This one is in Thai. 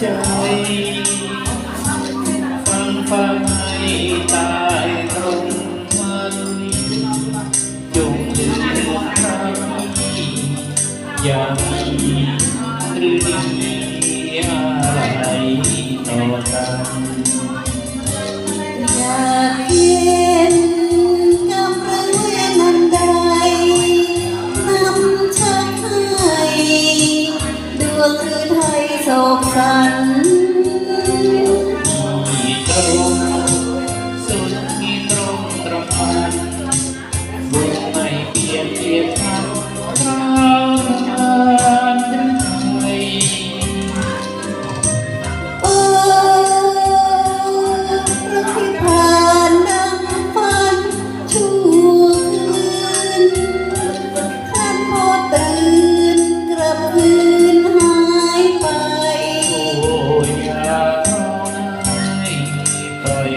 ใฟังฟังให้ตายตรงมันจงลืมคำที่ยัง วงหรือไทยโศกสัน